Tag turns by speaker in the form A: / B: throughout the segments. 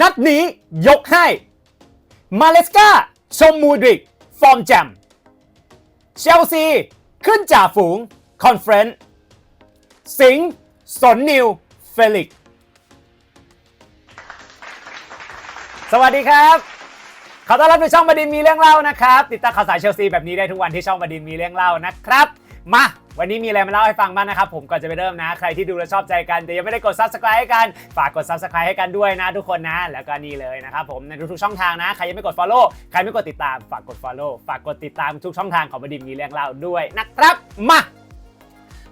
A: นัดนี้ยกให้ มาเลสกาชมมูดริก ฟอร์มแจมเชลซี ขึ้นจ่าฝูง คอนเฟรนซ์สิงห์สนนิว เฟลิก สวัสดีครับ ขอต้อนรับในช่องบดินมีเรื่องเล่านะครับ ติดตามข่าวสารเชลซีแบบนี้ได้ทุกวันที่ช่องบดินมีเรื่องเล่านะครับ มา วันนี้มีอะไรมาเล่าให้ฟังบ้างนะครับผมก่อนจะไปเริ่มนะ ใครที่ดูและชอบใจกันแต่ยังไม่ได้กด subscribe ให้กัน ฝากกด subscribe ให้กันด้วยนะทุกคนนะ แล้วก็นี่เลยนะครับผมในทุกๆช่องทางนะใครยังไม่กด follow ใครไม่กดติดตามฝากกด follow ฝากกดติดตามทุกช่องทางของบดินมีเรื่องเล่าด้วยนะครับมา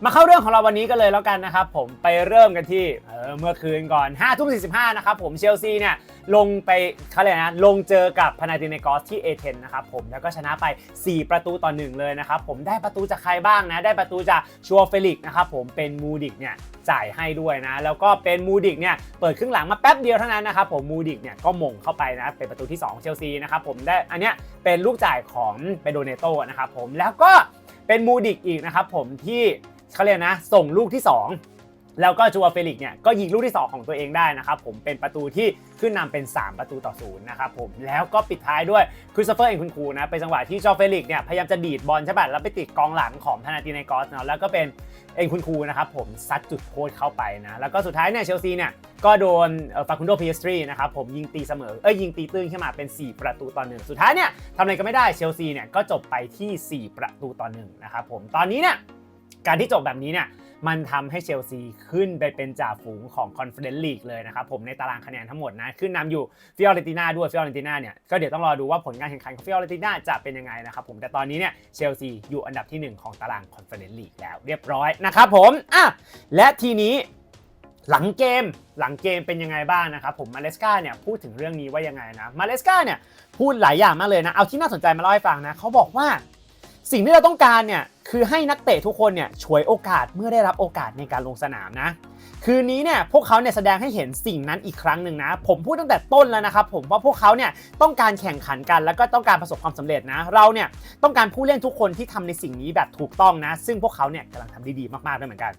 A: มาเข้าเรื่องของเราวันนี้กันเลยแล้วกันนะครับผมไปเริ่มกันที่เออเมื่อคืนก่อน5ทุ่ม45นะครับผมเชลซีเนี่ยลงไปเขาเลยกนะลงเจอกับพานาตินกอสที่เอเธนนะครับผมแล้วก็ชนะไป 4 ประตูต่อ1เลยนะครับผมได้ประตูจากใครบ้างนะ ได้ประตูจากชัวเฟลิกนะครับผมเป็นมูดิกเนี่ยจ่ายให้ด้วยนะ แล้วก็เป็นมูดิกเนี่ยเปิดครึ่งหลังมาแป๊บเดียวเท่านั้นนะครับผมมูดิกเนี่ยก็มงเข้าไปนะเป็นประตูที่ 2 เชลซีนะครับผมได้อันเนี้ยเป็นลูกจ่ายของเปโดเนโตนะครับผมแล้วก็เป็นมูดิกอีกนะครับผมที่ เขาเรียกนะ ส่งลูกที่ 2 แล้วก็จูวเฟลิกเนี่ยก็ยิงลูกที่ 2 ของตัวเองได้นะครับผมเป็นประตูที่ขึ้นนำเป็น 3 ประตูต่อศูนย์นะครับผมแล้วก็ปิดท้ายด้วยคริสโตเฟอร์เองคุณครูนะเป็นจังหวะที่จอเฟลิกเนี่ยพยายามจะดีดบอลใช่ป่ะแล้วไปติดกองหลังของพานาติเนกอสเนาะแล้วก็เป็นเองคุณครูนะครับผมซัดจุดโทษเข้าไปนะแล้วก็สุดท้ายเนี่ยเชลซีเนี่ยก็โดนฟาคุนโดพีเอสตรีนะครับผมยิงตีเสมอเอ้ยยิงตีตื้นขึ้นมาเป็น 4 ประตูต่อหนึ่งสุดท้ายเนี่ยทำอะไรก็ไม่ได้เชลซีเนี่ยก็จบไปที่ 4 ประตูต่อหนึ่งนะครับผมตอนนี้เนี่ย การที่จบแบบนี้เนี่ยมันทำให้เชลซีขึ้นไปเป็นจ่าฝูงของคอนเฟอเรนซ์ลีกเลยนะครับผมในตารางคะแนนทั้งหมดนะ ขึ้นนำอยู่ฟิออเรติน่าด้วยฟิออเรติน่าเนี่ยก็เดี๋ยวต้องรอดูว่าผลการแข่งขันของฟิออเรติน่าจะเป็นยังไงนะครับผมแต่ตอนนี้เนี่ยเชลซีอยู่อันดับทีหนึ่1 ของตารางคอนเฟอเรนซ์ลีกแล้วเรียบร้อยนะครับผมอะและทีนี้หลังเกมหลังเกมเป็นยังไงบ้างนะครับผมมาเลสกาเนี่ยพูดถึงเรื่องนี้ว่ายังไงนะมาเลสกาเนี่ยพูดหลายอย่างมากเลยนะเอาที่น่าสนใจมาเล่าให้ฟังนะเขาบอกว่า สิ่งที่เราต้องการเนี่ยคือให้นักเตะทุกคนเนี่ยฉวยโอกาสเมื่อได้รับโอกาสในการลงสนามนะ คืนนี้เนี่ยพวกเขาเนี่ยแสดงให้เห็นสิ่งนั้นอีกครั้งหนึ่งนะ ผมพูดตั้งแต่ต้นแล้วนะครับผมว่าพวกเขาเนี่ยต้องการแข่งขันกันแล้วก็ต้องการประสบความสำเร็จนะ เราเนี่ยต้องการผู้เล่นทุกคนที่ทำในสิ่งนี้แบบถูกต้องนะ ซึ่งพวกเขาเนี่ยกำลังทำได้ดีมากๆด้วยเหมือนกัน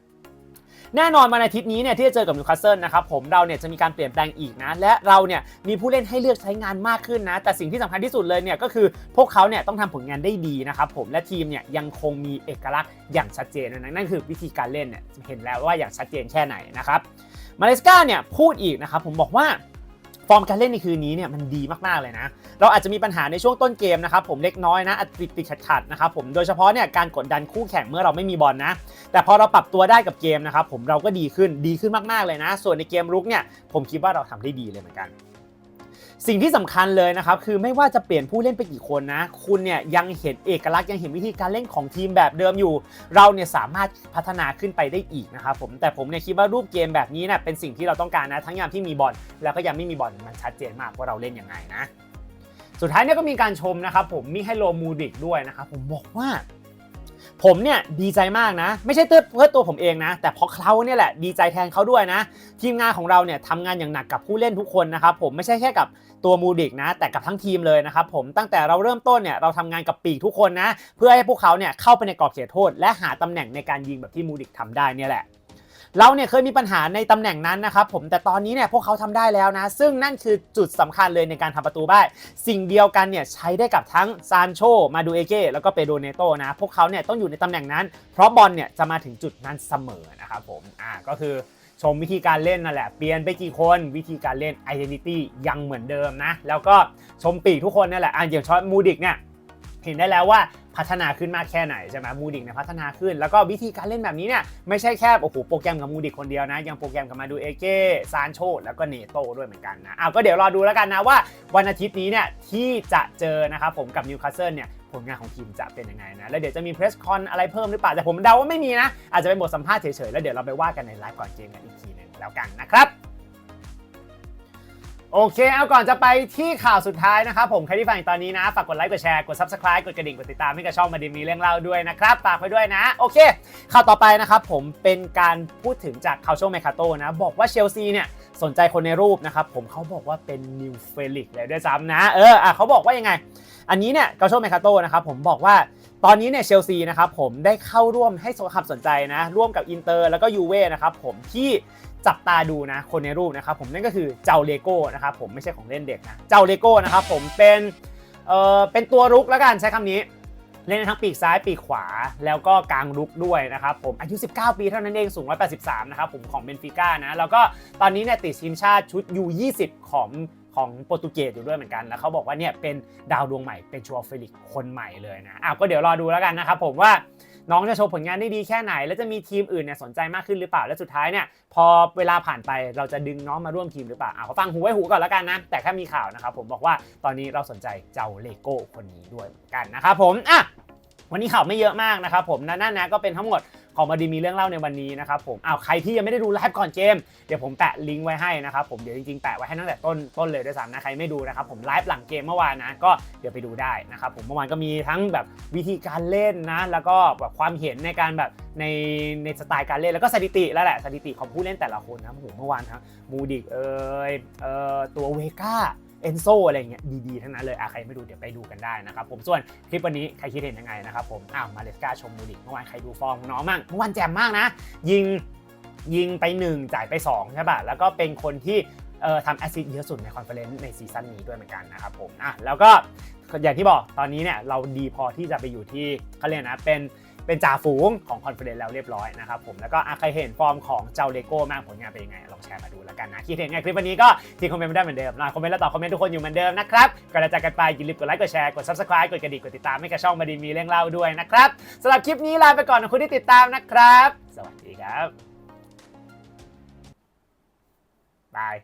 A: แน่นอนวันอาทิตย์นี้เนี่ยที่จะเจอกับนิวคาสเซิลนะครับผมเราเนี่ยจะมีการเปลี่ยนแปลงอีกนะ และเราเนี่ยมีผู้เล่นให้เลือกใช้งานมากขึ้นนะ แต่สิ่งที่สำคัญที่สุดเลยเนี่ยก็คือพวกเขาเนี่ยต้องทำผลงานได้ดีนะครับผมและทีมเนี่ยยังคงมีเอกลักษณ์อย่างชัดเจนนะนั่นคือวิธีการเล่นเนี่ยเห็นแล้วว่าอย่างชัดเจนแค่ไหนนะครับมาเลสกาเนี่ยพูดอีกนะครับผมบอกว่า ฟอร์มการเล่นในคืนนี้เนี่ยมันดีมากๆเลยนะ เราอาจจะมีปัญหาในช่วงต้นเกมนะครับผมเล็กน้อยนะอาจติดติดขัดขัดๆนะครับผมโดยเฉพาะเนี่ยการกดดันคู่แข่งเมื่อเราไม่มีบอลนะ แต่พอเราปรับตัวได้กับเกมนะครับผมเราก็ดีขึ้นดีขึ้นมากๆเลยนะ ส่วนในเกมรุกเนี่ยผมคิดว่าเราทำได้ดีเลยเหมือนกัน สิ่งที่สำคัญเลยนะครับคือไม่ว่าจะเปลี่ยนผู้เล่นไปกี่คนนะ คุณเนี่ยยังเห็นเอกลักษณ์ยังเห็นวิธีการเล่นของทีมแบบเดิมอยู่ เราเนี่ยสามารถพัฒนาขึ้นไปได้อีกนะครับผมแต่ผมเนี่ยคิดว่ารูปเกมแบบนี้เนี่ยเป็นสิ่งที่เราต้องการนะทั้งยามที่มีบอลแล้วก็ยามไม่มีบอลมันชัดเจนมากว่าเราเล่นยังไงนะ สุดท้ายเนี่ยก็มีการชมนะครับผมมิให้โลมูดิกด้วยนะครับผมบอกว่า ผมเนี่ยดีใจมากนะ ไม่ใช่เพื่อตัวผมเองนะ แต่เพราะเขาเนี่ยแหละดีใจแทนเขาด้วยนะ ทีมงานของเราเนี่ยทำงานอย่างหนักกับผู้เล่นทุกคนนะครับผมไม่ใช่แค่กับตัวมูดิกนะ แต่กับทั้งทีมเลยนะครับผมตั้งแต่เราเริ่มต้นเนี่ยเราทำงานกับปีกทุกคนนะ เพื่อให้พวกเขาเนี่ยเข้าไปในกรอบเขตโทษ และหาตำแหน่งในการยิงแบบที่มูดิกทำได้เนี่ยแหละ เราเนี่ยเคยมีปัญหาในตำแหน่งนั้นนะครับผมแต่ตอนนี้เนี่ยพวกเขาทำได้แล้วนะ ซึ่งนั่นคือจุดสำคัญเลยในการทำประตูได้สิ่งเดียวกันเนี่ยใช้ได้กับทั้งซานโชมาดูเอเก้แล้วก็เปโดเนโตนะพวกเขาเนี่ยต้องอยู่ในตำแหน่งนั้น เพราะบอลเนี่ยจะมาถึงจุดนั้นเสมอนะครับผมอ่าก็คือชมวิธีการเล่นนั่นแหละ เปลี่ยนไปกี่คนวิธีการเล่น identity ยังเหมือนเดิมนะ แล้วก็ชมปีกทุกคนนั่นแหละอ่าอย่างชอตมูดิกเนี่ยเห็นได้แล้วว่า พัฒนาขึ้นมากแค่ไหนใช่ไหมมูดิกเนี่ยพัฒนาขึ้น แล้วก็วิธีการเล่นแบบนี้เนี่ยไม่ใช่แค่โอ้โหโปรแกรมกับมูดิกคนเดียวนะ ยังโปรแกรมกับมาดูเอเก้ซานโชแล้วก็เนโตด้วยเหมือนกันนะอ้าวก็เดี๋ยวรอดูแล้วกันนะว่าวันอาทิตย์นี้เนี่ยที่จะเจอนะครับผมกับนิวคาสเซิลเนี่ยผลงานของทีมจะเป็นยังไงนะ แล้วเดี๋ยวจะมีเพรสคอนอะไรเพิ่มหรือเปล่าแต่ผมเดาว่าไม่มีนะ อาจจะเป็นบทสัมภาษณ์เฉยๆ แล้วเดี๋ยวเราไปว่ากันในไลฟ์ก่อนเกมกันอีกทีหนึงแล้วกันนะครับ โอเค เอาก่อนจะไปที่ข่าวสุดท้ายนะครับผมใครที่ฟังอยู่ตอนนี้นะ ฝากกดไลค์ กดแชร์ กด subscribe กดกระดิ่ง กดติดตามให้กับช่องมาดินมีเรื่องเล่าด้วยนะครับ ฝากไว้ด้วยนะ โอเค ข่าวต่อไปนะครับผมเป็นการพูดถึงจากคาโชเมคาโตนะ บอกว่าเชลซีเนี่ยสนใจคนในรูปนะครับผมเขาบอกว่าเป็นนิวเฟลิกเลยด้วยซ้ำนะ เอออะเขาบอกว่ายังไง อันนี้เนี่ยกาโชเมคาโตนะครับผมบอกว่าตอนนี้เนี่ยเชลซีนะครับผมได้เข้าร่วมให้ความสนใจนะ ร่วมกับอินเตอร์แล้วก็ยูเว่นะครับผมที่ จับตาดูนะคนในรูปนะครับผมนั่นก็คือเจ้าเลโก้นะครับผมไม่ใช่ของเล่นเด็กนะเจ้าเลโก้นะครับผมเป็นเอ่อเป็นตัวรุกแล้วกันใช้คำนี้เล่นทั้งปีกซ้ายปีกขวาแล้วก็กลางรุกด้วยนะครับผมอายุ 19 ปีเท่านั้นเองสูง 183 นะครับผมของเบนฟิก้านะแล้วก็ตอนนี้เนี่ยติดทีมชาติชุด U20 ของของโปรตุเกสอยู่ด้วยเหมือนกัน แล้วเขาบอกว่าเนี่ยเป็นดาวดวงใหม่เป็นชัวเฟลิกคนใหม่เลยนะอ้าวก็เดี๋ยวรอดูแล้วกันนะครับผมว่า น้องจะโชว์ผลงานได้ดีแค่ไหน แล้วจะมีทีมอื่นเนี่ยสนใจมากขึ้นหรือเปล่า และสุดท้ายเนี่ยพอเวลาผ่านไปเราจะดึงน้องมาร่วมทีมหรือเปล่าอ้าวก็ฟังหูไว้หูก่อนแล้วกันนะ แต่แค่มีข่าวนะครับผมบอกว่าตอนนี้เราสนใจเจ้าเลโก้คนนี้ด้วยเหมือนกันนะครับผมอะวันนี้ข่าวไม่เยอะมากนะครับผมนั่นนะก็เป็นทั้งหมด ของมาดีมีเรื่องเล่าในวันนี้นะครับผมอ้าวใครที่ยังไม่ได้ดูไลฟ์ก่อนเกม เดี๋ยวผมแปะลิงก์ไว้ให้นะครับผมเดี๋ยวจริงๆแปะไว้ให้ตั้งแต่ต้นต้นเลยด้วยซ้ำนะใครไม่ดูนะครับผมไลฟ์หลังเกมเมื่อวานนะก็เดี๋ยวไปดูได้นะครับผมเมื่อวานก็มีทั้งแบบวิธีการเล่นนะแล้วก็แบบความเห็นในการแบบในในสไตล์การเล่นแล้วก็สถิติแล้วแหละสถิติของผู้เล่นแต่ละคนนะโอ้โหเมื่อวานทั้งมูดิกเอยเออตัวเวก้า เอนโซอะไรเงี้ยดีๆทั้งนั้นเลยอะใครไม่ดูเดี๋ยวไปดูกันได้นะครับผมส่วนคลิปวันนี้ใครคิดเห็นยังไงนะครับผมอ้าวมาเลสกาชมมูดิกเมื่อวานใครดูฟอร์มของน้องมั่งเมื่อวานแจ่มมากนะ ยิงยิงไป 1 จ่ายไป 2 ใช่ป่ะ แล้วก็เป็นคนที่เอ่อทำแอสซิสต์เยอะสุดในคอนเฟอเรนซ์ในซีซั่นนี้ด้วยเหมือนกันนะครับผมอะแล้วก็อย่างที่บอกตอนนี้เนี่ยเราดีพอที่จะไปอยู่ที่เขาเรียกนะเป็น เป็นจ่าฝูงของคอนเฟอเรนซ์แล้วเรียบร้อยนะครับผมแล้วก็อใครเห็นฟอร์มของเจ้าเลโก้มากผลงานเป็นยังไง ลองแชร์มาดูแล้วกันนะคิดเห็นไงคลิปวันนี้ก็ทิ้งคอมเมนต์มาได้เหมือนเดิมนะคอมเมนต์แล้วตอบคอมเมนต์ทุกคนอยู่เหมือนเดิมนะครับก่อนจะจากกันไปอย่าลืมกดไลค์กดแชร์กด subscribe กดกระดิ่งกดติดตามให้กับช่องมาดีมีเรื่องเล่าด้วยนะครับสำหรับคลิปนี้ลาไปก่อนนะคุณที่ติดตามนะครับ สวัสดีครับบาย